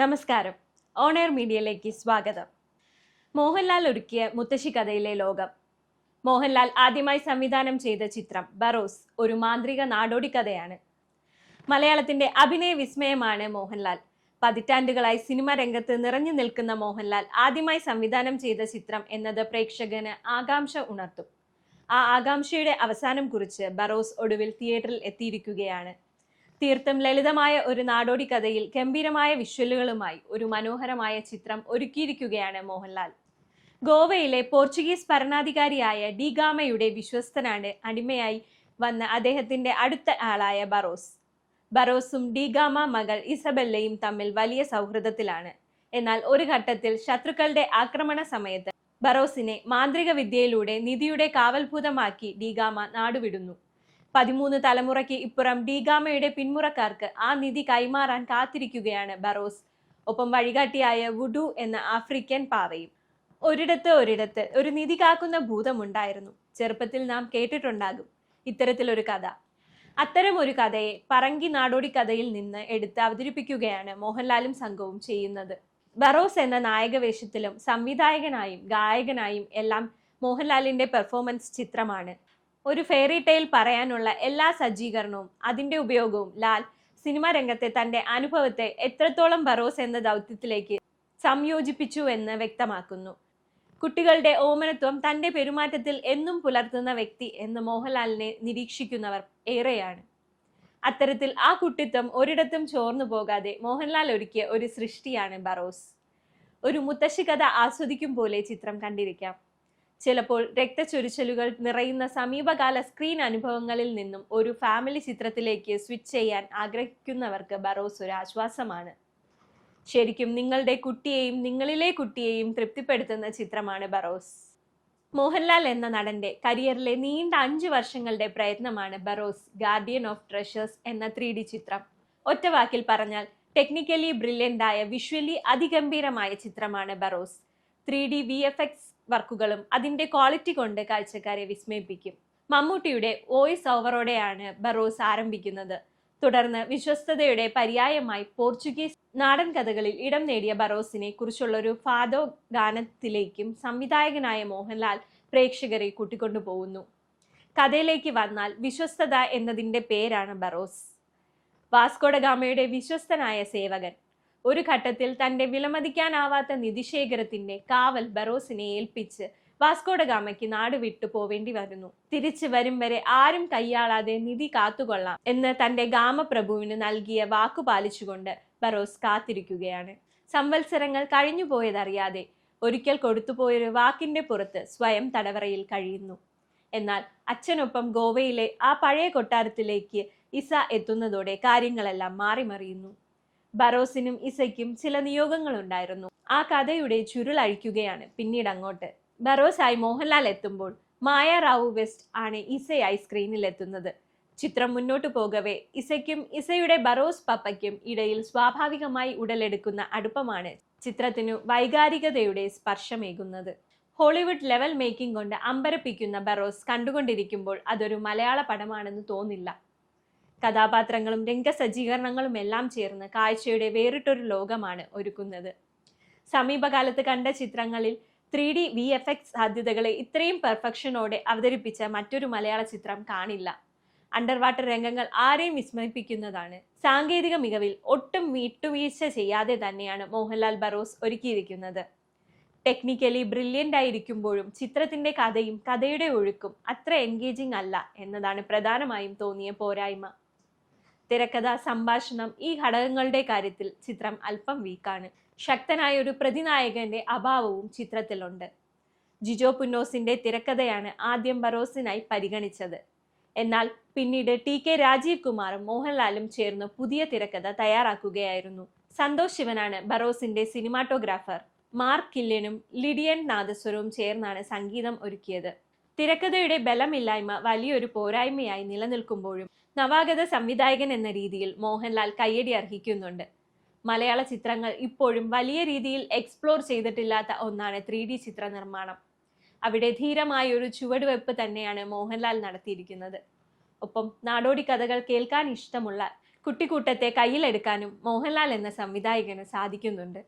നമസ്കാരം. ഓണയർ മീഡിയയിലേക്ക് സ്വാഗതം. മോഹൻലാൽ ഒരുക്കിയ മുത്തശ്ശി കഥയിലെ ലോകം. മോഹൻലാൽ ആദ്യമായി സംവിധാനം ചെയ്ത ചിത്രം ബറോസ് ഒരു മാന്ത്രിക നാടോടി കഥയാണ് മലയാളത്തിന്റെ അഭിനയ വിസ്മയമാണ് മോഹൻലാൽ. പതിറ്റാണ്ടുകളായി സിനിമ രംഗത്ത് നിറഞ്ഞു നിൽക്കുന്ന മോഹൻലാൽ ആദ്യമായി സംവിധാനം ചെയ്ത ചിത്രം എന്നത് പ്രേക്ഷകന് ആകാംക്ഷ ഉണർത്തും. ആ ആകാംക്ഷയുടെ അവസാനം കുറിച്ച് ബറോസ് ഒടുവിൽ തിയേറ്ററിൽ എത്തിയിരിക്കുകയാണ്. തീർത്തും ലളിതമായ ഒരു നാടോടി കഥയിൽ ഗംഭീരമായ വിഷ്വലുകളുമായി ഒരു മനോഹരമായ ചിത്രം ഒരുക്കിയിരിക്കുകയാണ് മോഹൻലാൽ. ഗോവയിലെ പോർച്ചുഗീസ് ഭരണാധികാരിയായ ഡിഗാമയുടെ വിശ്വസ്തനാണ് അടിമയായി വന്ന അദ്ദേഹത്തിന്റെ അടുത്ത ആളായ ബറോസ്. ബറോസും ഡിഗാമ മകൾ ഇസബെല്ലയും തമ്മിൽ വലിയ സൗഹൃദത്തിലാണ്. എന്നാൽ ഒരു ഘട്ടത്തിൽ ശത്രുക്കളുടെ ആക്രമണ സമയത്ത് ബറോസിനെ മാന്ത്രിക വിദ്യയിലൂടെ നിധിയുടെ കാവൽഭൂതമാക്കി ഡിഗാമ നാടുവിടുന്നു. പതിമൂന്ന് തലമുറയ്ക്ക് ഇപ്പുറം ഡിഗാമയുടെ പിന്മുറക്കാർക്ക് ആ നിധി കൈമാറാൻ കാത്തിരിക്കുകയാണ് ബറോസ്. ഒപ്പം വഴികാട്ടിയായ വുഡു എന്ന ആഫ്രിക്കൻ പാവയും. ഒരിടത്ത് ഒരിടത്ത് ഒരു നിധി കാക്കുന്ന ഭൂതമുണ്ടായിരുന്നു. ചെറുപ്പത്തിൽ നാം കേട്ടിട്ടുണ്ടാകും. ഇത്തരത്തിലൊരു കഥ. അത്തരം ഒരു കഥയെ പറങ്കി നാടോടി കഥയിൽ നിന്ന് എടുത്ത് അവതരിപ്പിക്കുകയാണ് മോഹൻലാലും സംഘവും ചെയ്യുന്നത്. ബറോസ് എന്ന നായകവേഷത്തിലും സംവിധായകനായും ഗായകനായും എല്ലാം മോഹൻലാലിന്റെ പെർഫോമൻസ് ചിത്രമാണ്. ഒരു ഫെയറി ടെയിൽ പറയാനുള്ള എല്ലാ സജ്ജീകരണവും അതിന്റെ ഉപയോഗവും ലാൽ സിനിമാ രംഗത്തെ തന്റെ അനുഭവത്തെ എത്രത്തോളം ബറോസ് എന്ന ദൗത്യത്തിലേക്ക് സംയോജിപ്പിച്ചു എന്ന് വ്യക്തമാക്കുന്നു. കുട്ടികളുടെ ഓമനത്വം തന്റെ പെരുമാറ്റത്തിൽ എന്നും പുലർത്തുന്ന വ്യക്തി എന്ന് മോഹൻലാലിനെ നിരീക്ഷിക്കുന്നവർ ഏറെയാണ്. അത്തരത്തിൽ ആ കുട്ടിത്വം ഒരിടത്തും ചോർന്നു പോകാതെ മോഹൻലാൽ ഒരുക്കിയ ഒരു സൃഷ്ടിയാണ് ബറോസ് ഒരു മുത്തശ്ശി കഥ ആസ്വദിക്കും പോലെ ചിത്രം കണ്ടിരിക്കാം. ചിലപ്പോൾ രക്തചൊരിച്ചലുകൾ നിറയുന്ന സമീപകാല സ്ക്രീൻ അനുഭവങ്ങളിൽ നിന്നും ഒരു ഫാമിലി ചിത്രത്തിലേക്ക് സ്വിച്ച് ചെയ്യാൻ ആഗ്രഹിക്കുന്നവർക്ക് ബറോസ് ഒരു ആശ്വാസമാണ്. ശരിക്കും നിങ്ങളുടെ കുട്ടിയെയും നിങ്ങളിലെ കുട്ടിയെയും തൃപ്തിപ്പെടുത്തുന്ന ചിത്രമാണ് ബറോസ്. മോഹൻലാൽ എന്ന നടന്റെ കരിയറിലെ നീണ്ട അഞ്ചു വർഷങ്ങളുടെ പ്രയത്നമാണ് ബറോസ് ഗാർഡിയൻ ഓഫ് ട്രഷേഴ്സ് എന്ന ത്രീ ഡി ചിത്രം. ഒറ്റവാക്കിൽ പറഞ്ഞാൽ ടെക്നിക്കലി ബ്രില്യന്റ് ആയ വിഷ്വലി അതിഗംഭീരമായ ചിത്രമാണ് Barroz. Three D V F X വർക്കുകളും അതിന്റെ ക്വാളിറ്റി കൊണ്ട് കാഴ്ചക്കാരെ വിസ്മയിപ്പിക്കും. മമ്മൂട്ടിയുടെ വോയിസ് ഓവറോടെയാണ് ബറോസ് ആരംഭിക്കുന്നത്. തുടർന്ന് വിശ്വസ്തതയുടെ പര്യായമായി പോർച്ചുഗീസ് നാടൻ കഥകളിൽ ഇടം നേടിയ ബറോസിനെ കുറിച്ചുള്ള ഒരു ഫാദോ ഗാനത്തിലേക്കും സംവിധായകനായ മോഹൻലാൽ പ്രേക്ഷകരെ കൂട്ടിക്കൊണ്ടുപോകുന്നു കഥയിലേക്ക് വന്നാൽ വിശ്വസ്തത എന്നതിന്റെ പേരാണ് ബറോസ്. വാസ്കോഡഗാമയുടെ വിശ്വസ്തനായ സേവകൻ. ഒരു ഘട്ടത്തിൽ തന്റെ വിലമതിക്കാനാവാത്ത നിധിശേഖരത്തിന്റെ കാവൽ ബറോസിനെ ഏൽപ്പിച്ച് വാസ്കോഡഗാമയ്ക്ക് നാട് വിട്ടു പോവേണ്ടി വരുന്നു. തിരിച്ചു വരും വരെ ആരും കൈയാളാതെ നിധി കാത്തുകൊള്ളാം എന്ന് തന്റെ ഗാമപ്രഭുവിന് നൽകിയ വാക്കു പാലിച്ചുകൊണ്ട് ബറോസ് കാത്തിരിക്കുകയാണ്. സംവത്സരങ്ങൾ കഴിഞ്ഞുപോയതറിയാതെ ഒരിക്കൽ കൊടുത്തുപോയൊരു വാക്കിന്റെ പുറത്ത് സ്വയം തടവറയിൽ കഴിയുന്നു. എന്നാൽ അച്ഛനൊപ്പം ഗോവയിലെ ആ പഴയ കൊട്ടാരത്തിലേക്ക് ഇസ എത്തുന്നതോടെ കാര്യങ്ങളെല്ലാം മാറിമറിയുന്നു. ബറോസിനും ഇസയ്ക്കും ചില നിയോഗങ്ങളുണ്ടായിരുന്നു. ആ കഥയുടെ ചുരുളഴിക്കുകയാണ് പിന്നീട് അങ്ങോട്ട്. ബറോസായി മോഹൻലാൽ എത്തുമ്പോൾ മായ റാവു വെസ്റ്റ് ആണ് ഇസയായി സ്ക്രീനിൽ എത്തുന്നത്. ചിത്രം മുന്നോട്ടു പോകവേ ഇസയ്ക്കും ഇസയുടെ ബറോസ് പപ്പയ്ക്കും ഇടയിൽ സ്വാഭാവികമായി ഉടലെടുക്കുന്ന അടുപ്പമാണ് ചിത്രത്തിനു വൈകാരികതയുടെ സ്പർശമേകുന്നത്. ഹോളിവുഡ് ലെവൽ മേക്കിംഗ് കൊണ്ട് അമ്പരപ്പിക്കുന്ന ബറോസ് കണ്ടുകൊണ്ടിരിക്കുമ്പോൾ അതൊരു മലയാള പടമാണെന്ന് തോന്നില്ല. കഥാപാത്രങ്ങളും രംഗസജ്ജീകരണങ്ങളും എല്ലാം ചേർന്ന് കാഴ്ചയുടെ വേറിട്ടൊരു ലോകമാണ് ഒരുക്കുന്നത്. സമീപകാലത്ത് കണ്ട ചിത്രങ്ങളിൽ three D V F X സാധ്യതകളെ ഇത്രയും പെർഫെക്ഷനോടെ അവതരിപ്പിച്ച മറ്റൊരു മലയാള ചിത്രം കാണില്ല. അണ്ടർ വാട്ടർ രംഗങ്ങൾ ആരെയും വിസ്മയിപ്പിക്കുന്നതാണ്. സാങ്കേതിക മികവിൽ ഒട്ടും വിട്ടുവീഴ്ച ചെയ്യാതെ തന്നെയാണ് മോഹൻലാൽ ബറോസ് ഒരുക്കിയിരിക്കുന്നത്. ടെക്നിക്കലി ബ്രില്യന്റ് ആയിരിക്കുമ്പോഴും ചിത്രത്തിന്റെ കഥയും കഥയുടെ ഒഴുക്കും അത്ര എൻഗേജിംഗ് അല്ല എന്നതാണ് പ്രധാനമായും തോന്നിയ പോരായ്മ. തിരക്കഥ സംഭാഷണം ഈ ഘടകങ്ങളുടെ കാര്യത്തിൽ ചിത്രം അല്പം വീക്കാണ്. ശക്തനായ ഒരു പ്രതിനായകന്റെ അഭാവവും ചിത്രത്തിലുണ്ട്. ജിജോ പുന്നോസിന്റെ തിരക്കഥയാണ് ആദ്യം ബറോസിനായി പരിഗണിച്ചത്. എന്നാൽ പിന്നീട് ടി കെ രാജീവ് കുമാറും മോഹൻലാലും ചേർന്ന് പുതിയ തിരക്കഥ തയ്യാറാക്കുകയായിരുന്നു. സന്തോഷ് ശിവനാണ് ബറോസിന്റെ സിനിമാറ്റോഗ്രാഫർ. മാർക്ക് കില്ലനും ലിഡിയൻ നാദസ്വരവും ചേർന്നാണ് സംഗീതം ഒരുക്കിയത്. തിരക്കഥയുടെ ബലമില്ലായ്മ വലിയൊരു പോരായ്മയായി നിലനിൽക്കുമ്പോഴും നവാഗത സംവിധായകൻ എന്ന രീതിയിൽ മോഹൻലാൽ കയ്യടി അർഹിക്കുന്നുണ്ട്. മലയാള ചിത്രങ്ങൾ ഇപ്പോഴും വലിയ രീതിയിൽ എക്സ്പ്ലോർ ചെയ്തിട്ടില്ലാത്ത ഒന്നാണ് ത്രീ ഡി ചിത്ര നിർമ്മാണം അവിടെ ധീരമായ ഒരു ചുവടുവെപ്പ് തന്നെയാണ് മോഹൻലാൽ നടത്തിയിരിക്കുന്നത്. ഒപ്പം നാടോടി കഥകൾ കേൾക്കാൻ ഇഷ്ടമുള്ള കുട്ടിക്കൂട്ടത്തെ കയ്യിലെടുക്കാനും മോഹൻലാൽ എന്ന സംവിധായകന് സാധിക്കുന്നുണ്ട്.